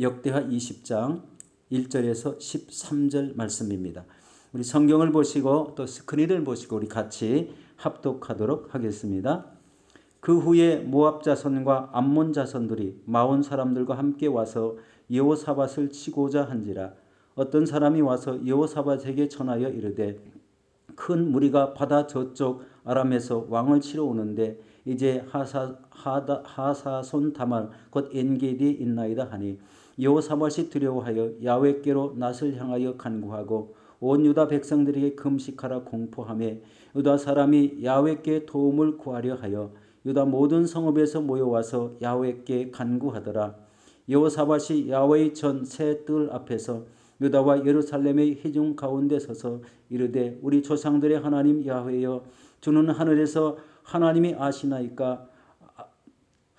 역대하 20장 1절에서 13절 말씀입니다. 우리 성경을 보시고 또 스크린을 보시고 우리 같이 합독하도록 하겠습니다. 그 후에 모압 자손과 암몬 자손들이 마온 사람들과 함께 와서 여호사밧을 치고자 한지라 어떤 사람이 와서 여호사밧에게 전하여 이르되 큰 무리가 바다 저쪽 아람에서 왕을 치러 오는데 이제 하사 하다, 하사손 다말 곧 엔게디 있나이다 하니 여호사밧이 두려워하여 야훼께로 낯을 향하여 간구하고 온 유다 백성들에게 금식하라 공포하며 유다 사람이 야훼께 도움을 구하려 하여 유다 모든 성읍에서 모여와서 야훼께 간구하더라. 여호사밧이 야훼의 전 새 뜰 앞에서 유다와 예루살렘의 회중 가운데 서서 이르되 우리 조상들의 하나님 야훼여 주는 하늘에서 하나님이 아시나이까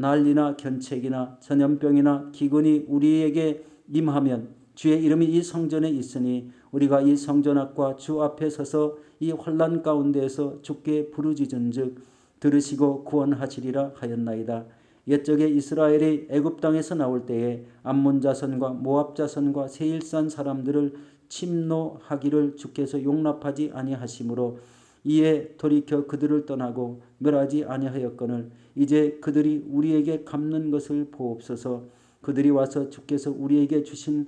난리나 견책이나 전염병이나 기근이 우리에게 임하면 주의 이름이 이 성전에 있으니 우리가 이 성전 앞과 주 앞에 서서 이 환란 가운데에서 주께 부르짖은즉 들으시고 구원하시리라 하였나이다. 옛적에 이스라엘이 애굽 땅에서 나올 때에 암몬 자손과 모압 자손과 세일산 사람들을 침노하기를 주께서 용납하지 아니하심으로 이에 돌이켜 그들을 떠나고 멸하지 아니하였거늘 이제 그들이 우리에게 갚는 것을 보옵소서 그들이 와서 주께서 우리에게 주신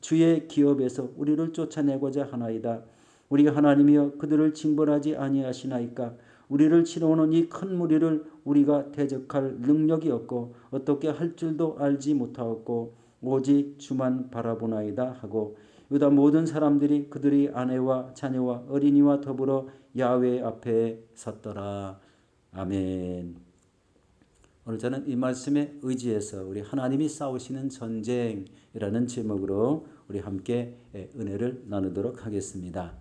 주의 기업에서 우리를 쫓아내고자 하나이다 우리 하나님이여 그들을 징벌하지 아니하시나이까 우리를 치러오는 이 큰 무리를 우리가 대적할 능력이 없고 어떻게 할 줄도 알지 못하였고 오직 주만 바라보나이다 하고 유다 모든 사람들이 그들의 아내와 자녀와 어린이와 더불어 야훼 앞에 섰더라. 아멘. 오늘 저는 이 말씀에 의지해서 우리 하나님이 싸우시는 전쟁이라는 제목으로 우리 함께 은혜를 나누도록 하겠습니다.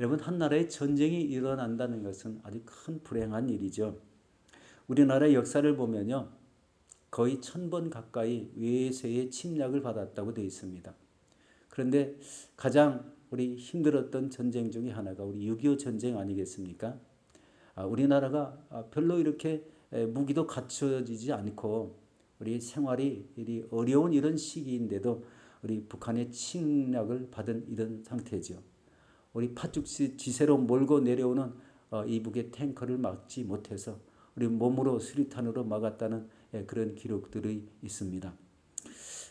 여러분 한 나라에 전쟁이 일어난다는 것은 아주 큰 불행한 일이죠. 우리나라 역사를 보면요. 거의 천 번 가까이 외세의 침략을 받았다고 되어 있습니다. 그런데 가장 우리 힘들었던 전쟁 중에 하나가 우리 6.25 전쟁 아니겠습니까? 아, 우리나라가 별로 이렇게 무기도 갖춰지지 않고 우리 생활이 이리 어려운 이런 시기인데도 우리 북한의 침략을 받은 이런 상태죠. 우리 파죽 지세로 몰고 내려오는 어, 이북의 탱커를 막지 못해서 우리 몸으로 수리탄으로 막았다는 그런 기록들이 있습니다.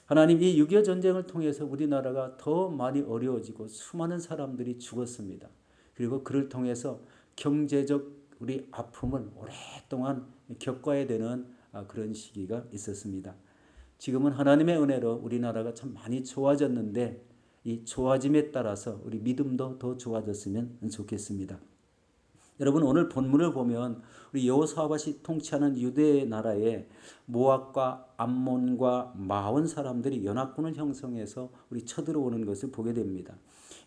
하나님 이6.25 전쟁을 통해서 우리나라가 더 많이 어려워지고 수많은 사람들이 죽었습니다. 그리고 그를 통해서 경제적 우리 아픔을 오랫동안 겪어야 되는 아, 그런 시기가 있었습니다. 지금은 하나님의 은혜로 우리나라가 참 많이 좋아졌는데 이 좋아짐에 따라서 우리 믿음도 더 좋아졌으면 좋겠습니다. 여러분 오늘 본문을 보면 우리 여호사밧이 통치하는 유대 나라에 모압과 암몬과 마온 사람들이 연합군을 형성해서 우리 쳐들어오는 것을 보게 됩니다.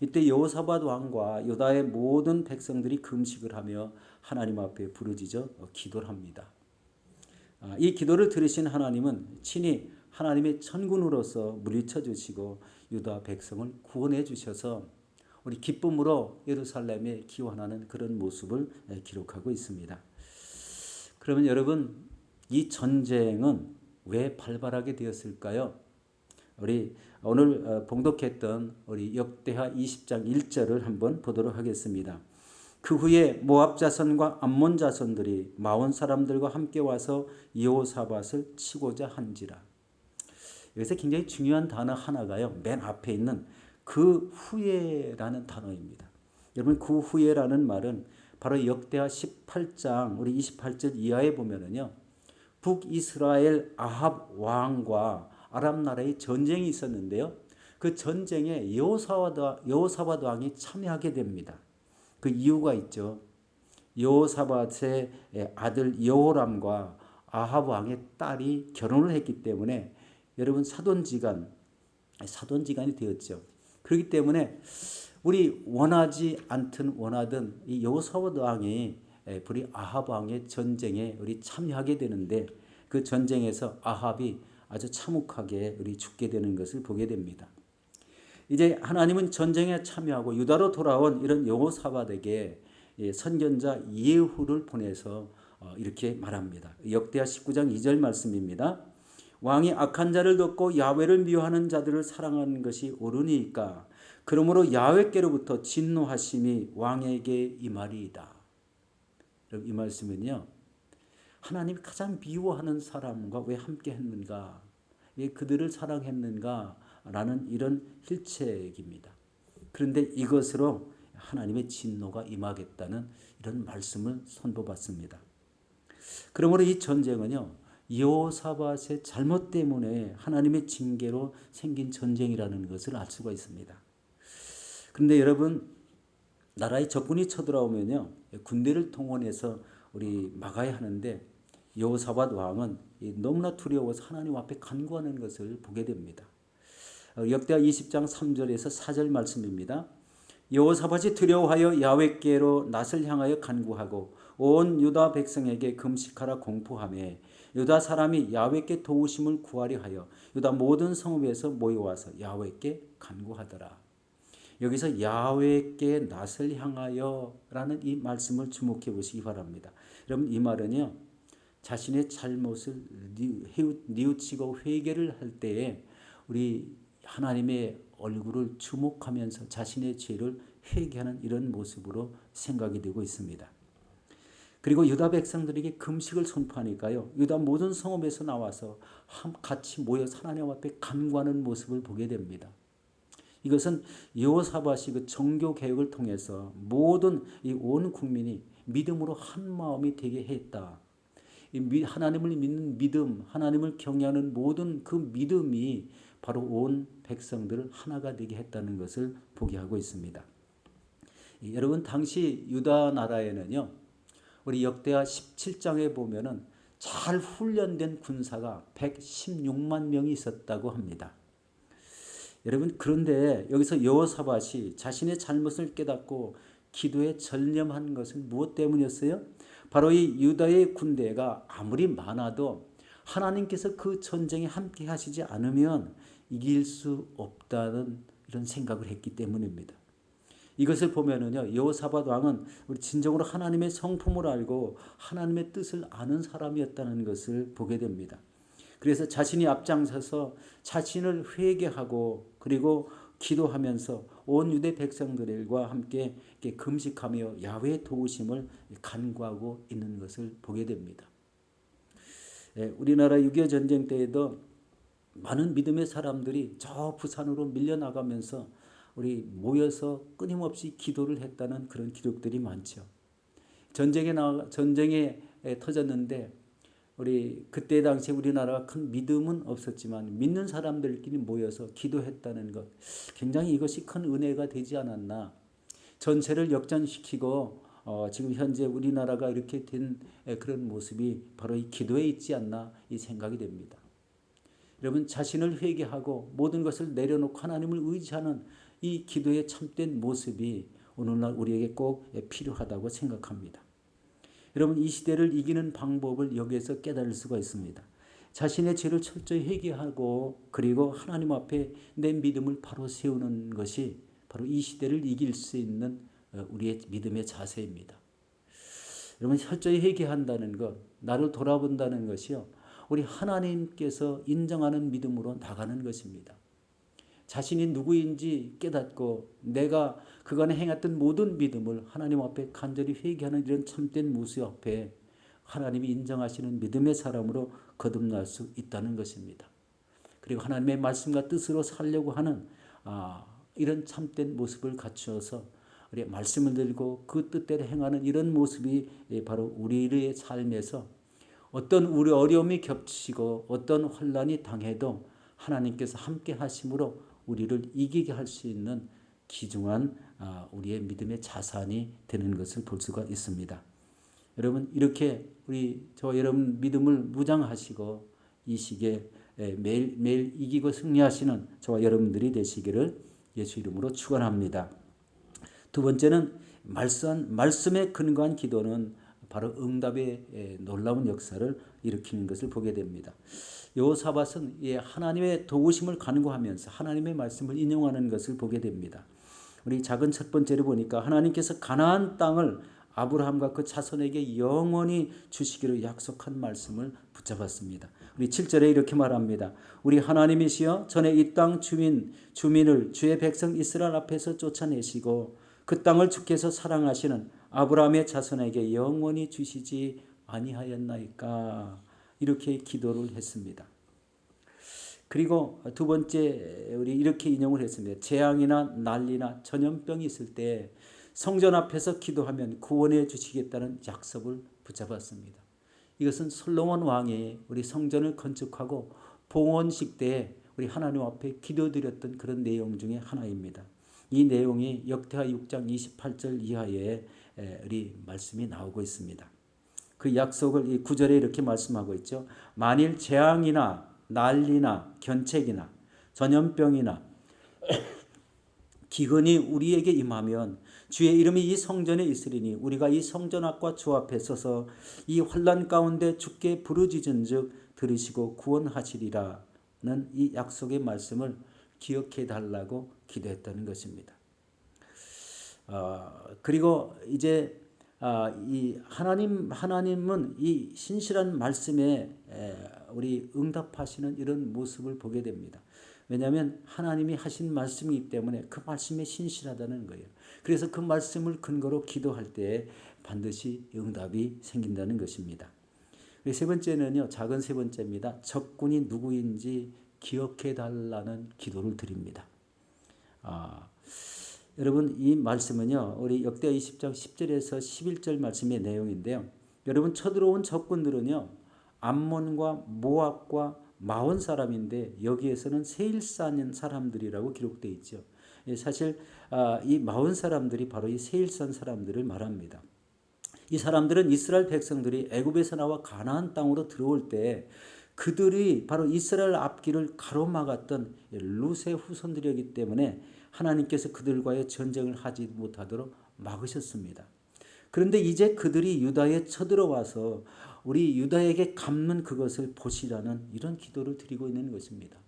이때 여호사밧 왕과 유다의 모든 백성들이 금식을 하며 하나님 앞에 부르짖어 기도를 합니다. 아, 이 기도를 들으신 하나님은 친히 하나님의 천군으로서 물리쳐 주시고 유다 백성을 구원해 주셔서 우리 기쁨으로 예루살렘에 기원하는 그런 모습을 기록하고 있습니다. 그러면 여러분 이 전쟁은 왜 발발하게 되었을까요? 우리 오늘 어, 봉독했던 우리 역대하 20장 1절을 한번 보도록 하겠습니다. 그 후에 모압 자손과 암몬 자손들이 마온 사람들과 함께 와서 여호사밧을 치고자 한지라. 여기서 굉장히 중요한 단어 하나가요. 맨 앞에 있는 그 후에라는 단어입니다. 여러분 그 후에라는 말은 바로 역대하 18장 우리 28절 이하에 보면은요. 북이스라엘 아합 왕과 아람 나라의 전쟁이 있었는데요. 그 전쟁에 여호사밧 왕이 참여하게 됩니다. 그 이유가 있죠. 여호사밧의 아들 여호람과 아합 왕의 딸이 결혼을 했기 때문에 여러분 사돈지간 사돈지간이 되었죠. 그렇기 때문에 우리 원하지 않든 원하든 이 여호사밧 왕이 에, 우리 아합 왕의 전쟁에 우리 참여하게 되는데 그 전쟁에서 아합이 아주 참혹하게 우리 죽게 되는 것을 보게 됩니다. 이제 하나님은 전쟁에 참여하고 유다로 돌아온 이런 여호사밧에게 예, 선견자 예후를 보내서 어, 이렇게 말합니다. 역대하 19장 2절 말씀입니다. 왕이 악한 자를 덮고 야훼를 미워하는 자들을 사랑하는 것이 옳으니까 그러므로 야훼께로부터 진노하심이 왕에게 임하리이다. 이 말씀은요. 하나님이 가장 미워하는 사람과 왜 함께 했는가? 왜 그들을 사랑했는가? 라는 이런 힐책입니다. 그런데 이것으로 하나님의 진노가 임하겠다는 이런 말씀을 선보받습니다. 그러므로 이 전쟁은요. 여호사밧의 잘못 때문에 하나님의 징계로 생긴 전쟁이라는 것을 알 수가 있습니다. 그런데 여러분 나라의 적군이 쳐들어오면요. 군대를 동원해서 우리 막아야 하는데 여호사밧 왕은 너무나 두려워서 하나님 앞에 간구하는 것을 보게 됩니다. 어, 역대하 20장 3절에서 4절 말씀입니다. 여호사밧이 두려워하여 야훼께로 낯을 향하여 간구하고 온 유다 백성에게 금식하라 공포하며 유다 사람이 야훼께 도우심을 구하려 하여 유다 모든 성읍에서 모여와서 야훼께 간구하더라. 여기서 야훼께 낯을 향하여라는 이 말씀을 주목해 보시기 바랍니다. 여러분 이 말은요 자신의 잘못을 뉘우치고 회개를 할 때에 우리 하나님의 얼굴을 주목하면서 자신의 죄를 회개하는 이런 모습으로 생각이 되고 있습니다. 그리고 유다 백성들에게 금식을 선포하니까요. 유다 모든 성읍에서 나와서 같이 모여 하나님 앞에 간구하는 모습을 보게 됩니다. 이것은 여호사밧이 그 정교 개혁을 통해서 모든 이 온 국민이 믿음으로 한 마음이 되게 했다. 하나님을 믿는 믿음, 하나님을 경외하는 모든 그 믿음이 바로 온 백성들을 하나가 되게 했다는 것을 보게 하고 있습니다. 여러분 당시 유다 나라에는요. 우리 역대하 17장에 보면은 잘 훈련된 군사가 116만 명이 있었다고 합니다. 여러분 그런데 여기서 여호사밧이 자신의 잘못을 깨닫고 기도에 전념한 것은 무엇 때문이었어요? 바로 이 유다의 군대가 아무리 많아도 하나님께서 그 전쟁에 함께 하시지 않으면 이길 수 없다는 이런 생각을 했기 때문입니다. 이것을 보면은요 여호사밧 왕은 우리 진정으로 하나님의 성품을 알고 하나님의 뜻을 아는 사람이었다는 것을 보게 됩니다. 그래서 자신이 앞장서서 자신을 회개하고 그리고 기도하면서 온 유대 백성들과 함께 금식하며 야훼 도우심을 간구하고 있는 것을 보게 됩니다. 예, 우리나라 6.25 전쟁 때에도 많은 믿음의 사람들이 저 부산으로 밀려나가면서 우리 모여서 끊임없이 기도를 했다는 그런 기록들이 많죠. 전쟁에 나 전쟁에 터졌는데 우리 그때 당시 우리나라가 큰 믿음은 없었지만 믿는 사람들끼리 모여서 기도했다는 것 굉장히 이것이 큰 은혜가 되지 않았나 전세를 역전시키고 어, 지금 현재 우리나라가 이렇게 된 그런 모습이 바로 이 기도에 있지 않나 이 생각이 됩니다. 여러분 자신을 회개하고 모든 것을 내려놓고 하나님을 의지하는 이 기도의 참된 모습이 오늘날 우리에게 꼭 필요하다고 생각합니다. 여러분 이 시대를 이기는 방법을 여기에서 깨달을 수가 있습니다. 자신의 죄를 철저히 회개하고 그리고 하나님 앞에 내 믿음을 바로 세우는 것이 바로 이 시대를 이길 수 있는 어, 우리의 믿음의 자세입니다. 여러분 철저히 회개한다는 것, 나를 돌아본다는 것이요. 우리 하나님께서 인정하는 믿음으로 나가는 것입니다. 자신이 누구인지 깨닫고 내가 그간에 행했던 모든 믿음을 하나님 앞에 간절히 회개하는 이런 참된 모습 앞에 하나님이 인정하시는 믿음의 사람으로 거듭날 수 있다는 것입니다. 그리고 하나님의 말씀과 뜻으로 살려고 하는 아, 이런 참된 모습을 갖추어서 우리 말씀을 들고 그 뜻대로 행하는 이런 모습이 바로 우리의 삶에서 어떤 우리 어려움이 겹치고 어떤 환란이 당해도 하나님께서 함께 하심으로 우리를 이기게 할 수 있는 귀중한 아, 우리의 믿음의 자산이 되는 것을 볼 수가 있습니다. 여러분 이렇게 우리 저 여러분 믿음을 무장하시고 이 시기에 예, 매일 매일 이기고 승리하시는 저와 여러분들이 되시기를 예수 이름으로 축원합니다. 두 번째는 말씀 말씀에 근거한 기도는 바로 응답의 예, 놀라운 역사를 일으키는 것을 보게 됩니다. 여호사밧은 예, 하나님의 도우심을 간구하면서 하나님의 말씀을 인용하는 것을 보게 됩니다. 우리 작은 첫 번째를 보니까 하나님께서 가나안 땅을 아브라함과 그 자손에게 영원히 주시기로 약속한 말씀을 붙잡았습니다. 우리 7절에 이렇게 말합니다. 우리 하나님이시여 전에 이 땅 주민 주민을 주의 백성 이스라엘 앞에서 쫓아내시고 그 땅을 주께서 사랑하시는 아브라함의 자손에게 영원히 주시지 아니하였나이까 이렇게 기도를 했습니다. 그리고 두 번째 우리 이렇게 인용을 했습니다. 재앙이나 난리나 전염병이 있을 때 성전 앞에서 기도하면 구원해 주시겠다는 약속을 붙잡았습니다. 이것은 솔로몬 왕이 우리 성전을 건축하고 봉헌식 때에 우리 하나님 앞에 기도드렸던 그런 내용 중에 하나입니다. 이 내용이 역대하 6장 28절 이하에 우리 말씀이 나오고 있습니다. 그 약속을 이 구절에 이렇게 말씀하고 있죠. 만일 재앙이나 난리나 견책이나 전염병이나 기근이 우리에게 임하면 주의 이름이 이 성전에 있으리니 우리가 이 성전 앞과 주 앞에 서서 이 환란 가운데 주께 부르짖은즉 들으시고 구원하시리라는 이 약속의 말씀을 기억해 달라고 기도했다는 것입니다. 어, 그리고 이제 아, 이 하나님 하나님은 이 신실한 말씀에 에, 우리 응답하시는 이런 모습을 보게 됩니다. 왜냐하면 하나님이 하신 말씀이기 때문에 그 말씀에 신실하다는 거예요. 그래서 그 말씀을 근거로 기도할 때 반드시 응답이 생긴다는 것입니다. 세 번째는요, 작은 세 번째입니다. 적군이 누구인지 기억해 달라는 기도를 드립니다. 아, 여러분 이 말씀은요. 우리 역대 20장 10절에서 11절 말씀의 내용인데요. 여러분 쳐들어온 적군들은요. 암몬과 모압과 마온 사람인데 여기에서는 세일산 사람들이라고 기록되어 있죠. 예, 사실 아, 이 마온 사람들이 바로 이 세일산 사람들을 말합니다. 이 사람들은 이스라엘 백성들이 애굽에서 나와 가나안 땅으로 들어올 때 그들이 바로 이스라엘 앞길을 가로막았던 루세 후손들이었기 때문에 하나님께서 그들과의 전쟁을 하지 못하도록 막으셨습니다. 그런데 이제 그들이 유다에 쳐들어와서 우리 유다에게 갚는 그것을 보시라는 이런 기도를 드리고 있는 것입니다.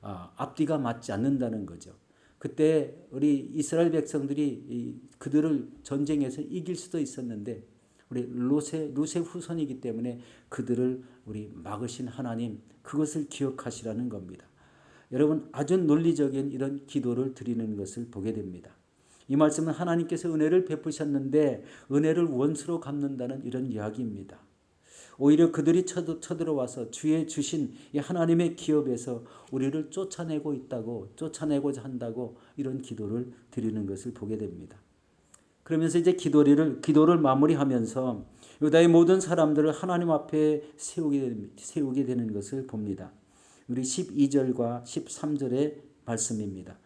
아, 앞뒤가 맞지 않는다는 거죠. 그때 우리 이스라엘 백성들이 그들을 전쟁에서 이길 수도 있었는데 우리 루세 루세 후손이기 때문에 그들을 우리 막으신 하나님 그것을 기억하시라는 겁니다. 여러분 아주 논리적인 이런 기도를 드리는 것을 보게 됩니다. 이 말씀은 하나님께서 은혜를 베푸셨는데 은혜를 원수로 갚는다는 이런 이야기입니다. 오히려 그들이 쳐들어와서 주의 주신 이 하나님의 기업에서 우리를 쫓아내고 있다고 쫓아내고자 한다고 이런 기도를 드리는 것을 보게 됩니다. 그러면서 이제 기도를 기도를 마무리하면서 유다의 모든 사람들을 하나님 앞에 세우게 세우게 되는 것을 봅니다. 우리 12절과 13절의 말씀입니다.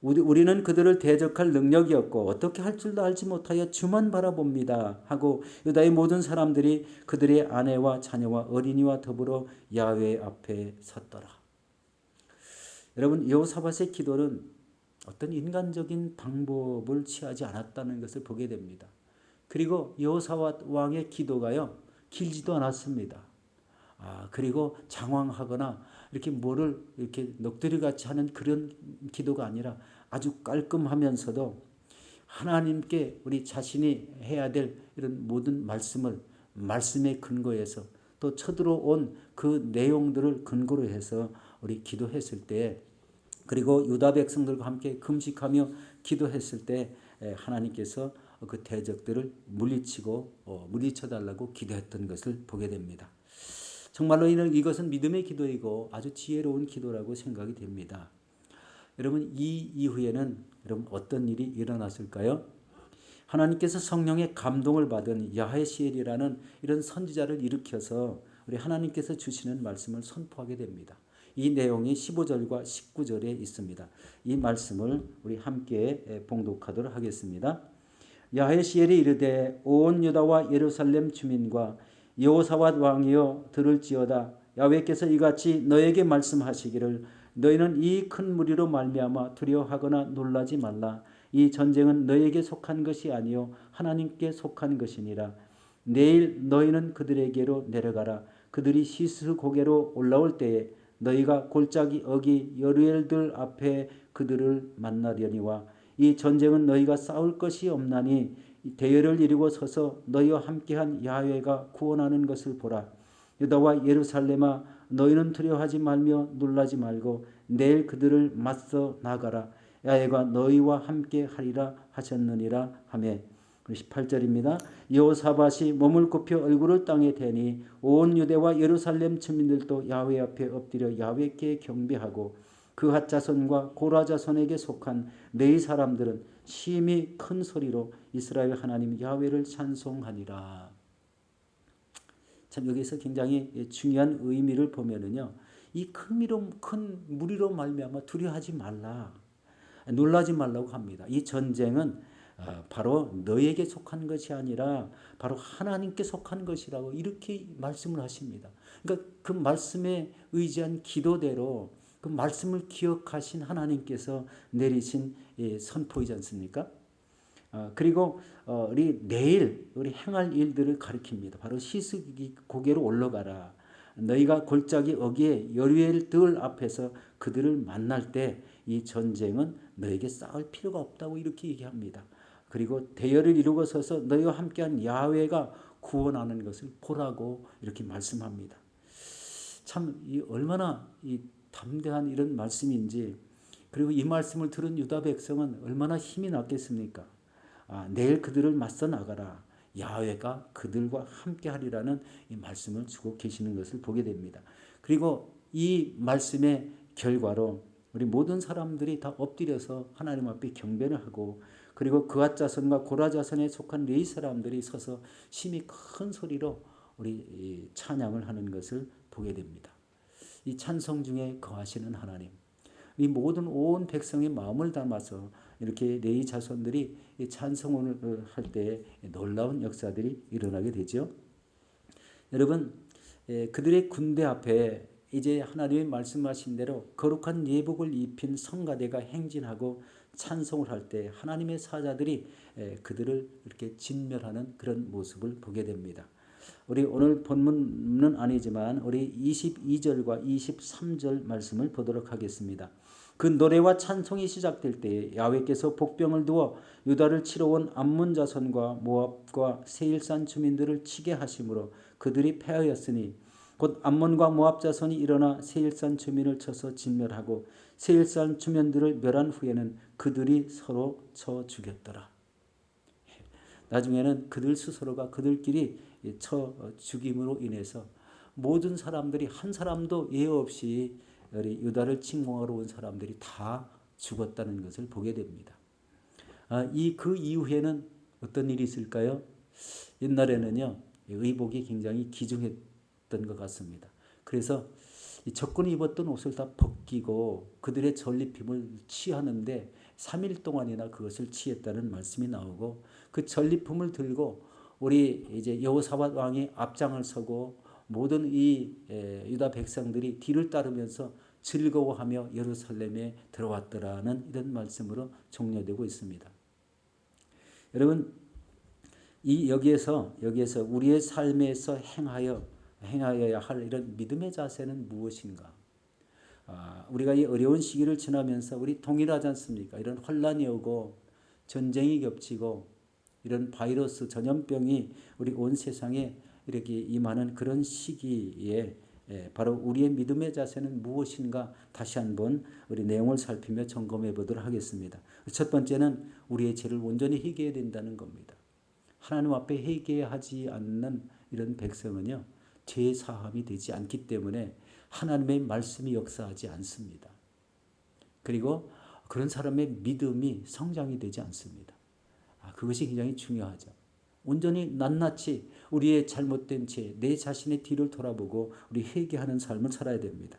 우리는 그들을 대적할 능력이 없고 어떻게 할 줄도 알지 못하여 주만 바라봅니다. 하고 유다의 모든 사람들이 그들의 아내와 자녀와 어린이와 더불어 야훼 앞에 섰더라. 여러분 여호사밧의 기도는 어떤 인간적인 방법을 취하지 않았다는 것을 보게 됩니다. 그리고 여호사밧 왕의 기도가요 길지도 않았습니다. 아 그리고 장황하거나 이렇게 뭐를 이렇게 넋두리 같이 하는 그런 기도가 아니라 아주 깔끔하면서도 하나님께 우리 자신이 해야 될 이런 모든 말씀을 말씀의 근거에서 또 쳐들어온 그 내용들을 근거로 해서 우리 기도했을 때 그리고 유다 백성들과 함께 금식하며 기도했을 때 하나님께서 그 대적들을 물리치고 어, 물리쳐 달라고 기도했던 것을 보게 됩니다. 정말로 이것은 믿음의 기도이고 아주 지혜로운 기도라고 생각이 됩니다. 여러분 이 이후에는 여러분 어떤 일이 일어났을까요? 하나님께서 성령의 감동을 받은 야헤시엘이라는 이런 선지자를 일으켜서 우리 하나님께서 주시는 말씀을 선포하게 됩니다. 이 내용이 15절과 19절에 있습니다. 이 말씀을 우리 함께 봉독하도록 하겠습니다. 야헤시엘이 이르되 온 유다와 예루살렘 주민과 여호사밧 왕이여 들을지어다 야외께서 이같이 너에게 말씀하시기를 너희는 이 큰 무리로 말미암아 두려워하거나 놀라지 말라 이 전쟁은 너에게 속한 것이 아니요 하나님께 속한 것이니라 내일 너희는 그들에게로 내려가라 그들이 시스 고개로 올라올 때에 너희가 골짜기 어기 여루엘들 앞에 그들을 만나려니와 이 전쟁은 너희가 싸울 것이 없나니 대열을 이루고 서서 너희와 함께한 야훼가 구원하는 것을 보라. 유다와 예루살렘아 너희는 두려워하지 말며 놀라지 말고 내일 그들을 맞서 나가라. 야훼가 너희와 함께 하리라 하셨느니라 하매 18절입니다. 여호사밧이 몸을 굽혀 얼굴을 땅에 대니 온 유대와 예루살렘 주민들도 야훼 앞에 엎드려 야훼께 경배하고 그핫 자손과 고라 자손에게 속한 네 사람들은 심히 큰 소리로 이스라엘 하나님 야훼를 찬송하니라. 참 여기서 굉장히 중요한 의미를 보면은요. 이 큰 미로 큰 무리로 말미암아 두려워하지 말라. 놀라지 말라고 합니다. 이 전쟁은 어, 바로 너에게 속한 것이 아니라 바로 하나님께 속한 것이라고 이렇게 말씀을 하십니다. 그러니까 그 말씀에 의지한 기도대로 그 말씀을 기억하신 하나님께서 내리신 선포이지 않습니까? 어, 그리고 어, 우리 내일 우리 행할 일들을 가리킵니다. 바로 시스기 고개로 올라가라. 너희가 골짜기 어기에 여류엘 들 앞에서 그들을 만날 때 이 전쟁은 너에게 싸울 필요가 없다고 이렇게 얘기합니다. 그리고 대열을 이루고 서서 너희와 함께한 야훼가 구원하는 것을 보라고 이렇게 말씀합니다. 참 이 얼마나 이 담대한 이런 말씀인지 그리고 이 말씀을 들은 유다 백성은 얼마나 힘이 났겠습니까? 아, 내일 그들을 맞서 나가라. 야훼가 그들과 함께하리라는 이 말씀을 주고 계시는 것을 보게 됩니다. 그리고 이 말씀의 결과로 우리 모든 사람들이 다 엎드려서 하나님 앞에 경배를 하고 그리고 그앗 자손과 고라 자손에 속한 레이 사람들이 서서 심히 큰 소리로 우리 찬양을 하는 것을 보게 됩니다. 이 찬송 중에 거하시는 하나님, 이 모든 온 백성의 마음을 담아서 이렇게 레이 자손들이 찬송을 할 때 놀라운 역사들이 일어나게 되죠. 여러분, 그들의 군대 앞에 이제 하나님의 말씀하신 대로 거룩한 예복을 입힌 성가대가 행진하고 찬송을 할 때 하나님의 사자들이 그들을 이렇게 진멸하는 그런 모습을 보게 됩니다. 우리 오늘 본문은 아니지만 우리 22절과 23절 말씀을 보도록 하겠습니다. 그 노래와 찬송이 시작될 때에 야훼께서 복병을 두어 유다를 치러 온 암몬 자손과 모압과 세일산 주민들을 치게 하심으로 그들이 패하였으니 곧 암몬과 모압 자손이 일어나 세일산 주민을 쳐서 진멸하고 세일산 주민들을 멸한 후에는 그들이 서로 쳐 죽였더라. 나중에는 그들 스스로가 그들끼리 쳐 죽임으로 인해서 모든 사람들이 한 사람도 예외 없이 우리 유다를 침공하러 온 사람들이 다 죽었다는 것을 보게 됩니다. 아, 이그 이후에는 어떤 일이 있을까요? 옛날에는요 의복이 굉장히 기중했 던 것 같습니다. 그래서 적군이 입었던 옷을 다 벗기고 그들의 전리품을 취하는데 3일 동안이나 그것을 취했다는 말씀이 나오고 그 전리품을 들고 우리 이제 여호사밧 왕이 앞장을 서고 모든 이 유다 백성들이 뒤를 따르면서 즐거워하며 예루살렘에 들어왔더라는 이런 말씀으로 종료되고 있습니다. 여러분 이 여기에서 여기에서 우리의 삶에서 행하여 행하여야 할 이런 믿음의 자세는 무엇인가? 아, 우리가 이 어려운 시기를 지나면서 우리 동일하지 않습니까? 이런 혼란이 오고 전쟁이 겹치고 이런 바이러스 전염병이 우리 온 세상에 이렇게 임하는 그런 시기에 예, 바로 우리의 믿음의 자세는 무엇인가 다시 한번 우리 내용을 살피며 점검해 보도록 하겠습니다. 첫 번째는 우리의 죄를 온전히 회개해야 된다는 겁니다. 하나님 앞에 회개하지 않는 이런 백성은요. 죄 사함이 되지 않기 때문에 하나님의 말씀이 역사하지 않습니다. 그리고 그런 사람의 믿음이 성장이 되지 않습니다. 아, 그것이 굉장히 중요하죠. 온전히 낱낱이 우리의 잘못된 죄, 내 자신의 뒤를 돌아보고 우리 회개하는 삶을 살아야 됩니다.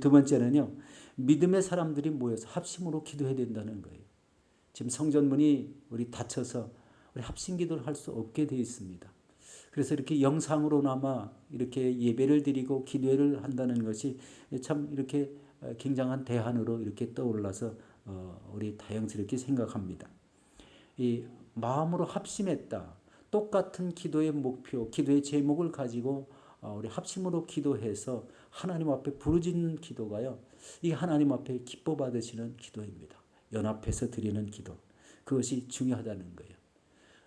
두 번째는요, 믿음의 사람들이 모여서 합심으로 기도해야 된다는 거예요. 지금 성전문이 우리 닫혀서 우리 합심 기도를 할 수 없게 되어 있습니다. 그래서 이렇게 영상으로나마 이렇게 예배를 드리고 기도를 한다는 것이 참 이렇게 어, 굉장한 대안으로 이렇게 떠올라서 어, 우리 다양스럽게 생각합니다. 이 마음으로 합심했다. 똑같은 기도의 목표, 기도의 제목을 가지고 어, 우리 합심으로 기도해서 하나님 앞에 부르짖는 기도가요. 이 하나님 앞에 기뻐 받으시는 기도입니다. 연합해서 드리는 기도. 그것이 중요하다는 거예요.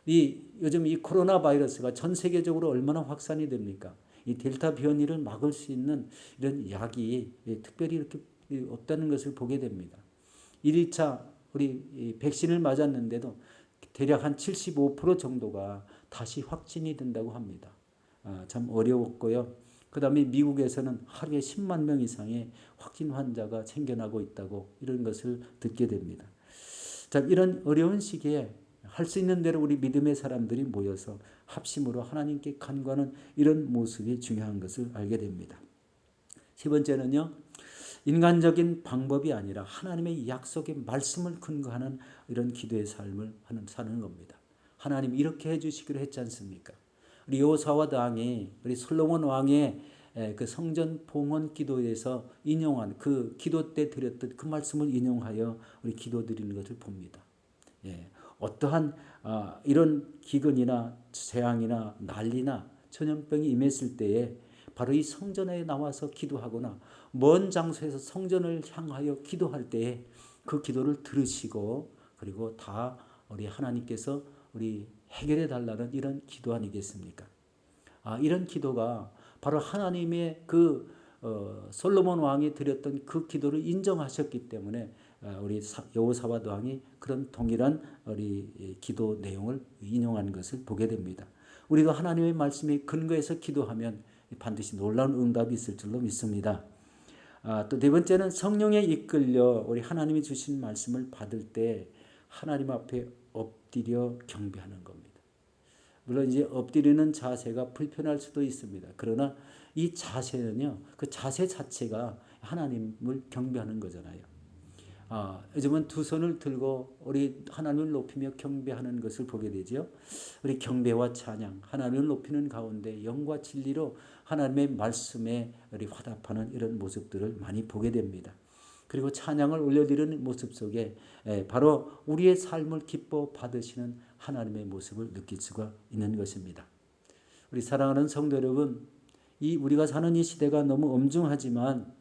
이 요즘 이 코로나 바이러스가 전 세계적으로 얼마나 확산이 됩니까? 이 델타 변이를 막을 수 있는 이런 약이 특별히 이렇게 없다는 것을 보게 됩니다. 1차 우리 이 백신을 맞았는데도 대략 한 75% 정도가 다시 확진이 된다고 합니다. 아, 참 어려웠고요. 그 다음에 미국에서는 하루에 10만 명 이상의 확진 환자가 생겨나고 있다고 이런 것을 듣게 됩니다. 자, 이런 어려운 시기에 할 수 있는 대로 우리 믿음의 사람들이 모여서 합심으로 하나님께 간구하는 이런 모습이 중요한 것을 알게 됩니다. 세 번째는요. 인간적인 방법이 아니라 하나님의 약속의 말씀을 근거하는 이런 기도의 삶을 하는 사는 겁니다. 하나님 이렇게 해 주시기로 했지 않습니까? 우리 요사와 왕이 우리 솔로몬 왕의 그 성전 봉헌 기도에서 인용한 그 기도 때 드렸던 그 말씀을 인용하여 우리 기도 드리는 것을 봅니다. 예. 어떠한 아, 이런 기근이나 재앙이나 난리나 전염병이 임했을 때에 바로 이 성전에 나와서 기도하거나 먼 장소에서 성전을 향하여 기도할 때에 그 기도를 들으시고 그리고 다 우리 하나님께서 우리 해결해 달라는 이런 기도 아니겠습니까? 아, 이런 기도가 바로 하나님의 그 어, 솔로몬 왕이 드렸던 그 기도를 인정하셨기 때문에 어, 우리 여호사밧 왕이 그런 동일한 우리 기도 내용을 인용한 것을 보게 됩니다. 우리도 하나님의 말씀에 근거해서 기도하면 반드시 놀라운 응답이 있을 줄로 믿습니다. 아, 또 네 번째는 성령에 이끌려 우리 하나님이 주신 말씀을 받을 때 하나님 앞에 엎드려 경배하는 겁니다. 물론 이제 엎드리는 자세가 불편할 수도 있습니다. 그러나 이 자세는요, 그 자세 자체가 하나님을 경배하는 거잖아요. 아, 요즘은 두 손을 들고 우리 하나님을 높이며 경배하는 것을 보게 되죠. 우리 경배와 찬양, 하나님을 높이는 가운데 영과 진리로 하나님의 말씀에 우리 화답하는 이런 모습들을 많이 보게 됩니다. 그리고 찬양을 올려드리는 모습 속에 바로 우리의 삶을 기뻐 받으시는 하나님의 모습을 느낄 수가 있는 것입니다. 우리 사랑하는 성도 여러분, 이 우리가 사는 이 시대가 너무 엄중하지만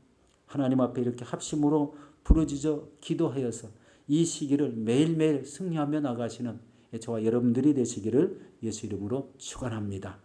하나님 앞에 이렇게 합심으로 부르짖어 기도하여서 이 시기를 매일매일 승리하며 나가시는 저와 여러분들이 되시기를 예수 이름으로 축원합니다.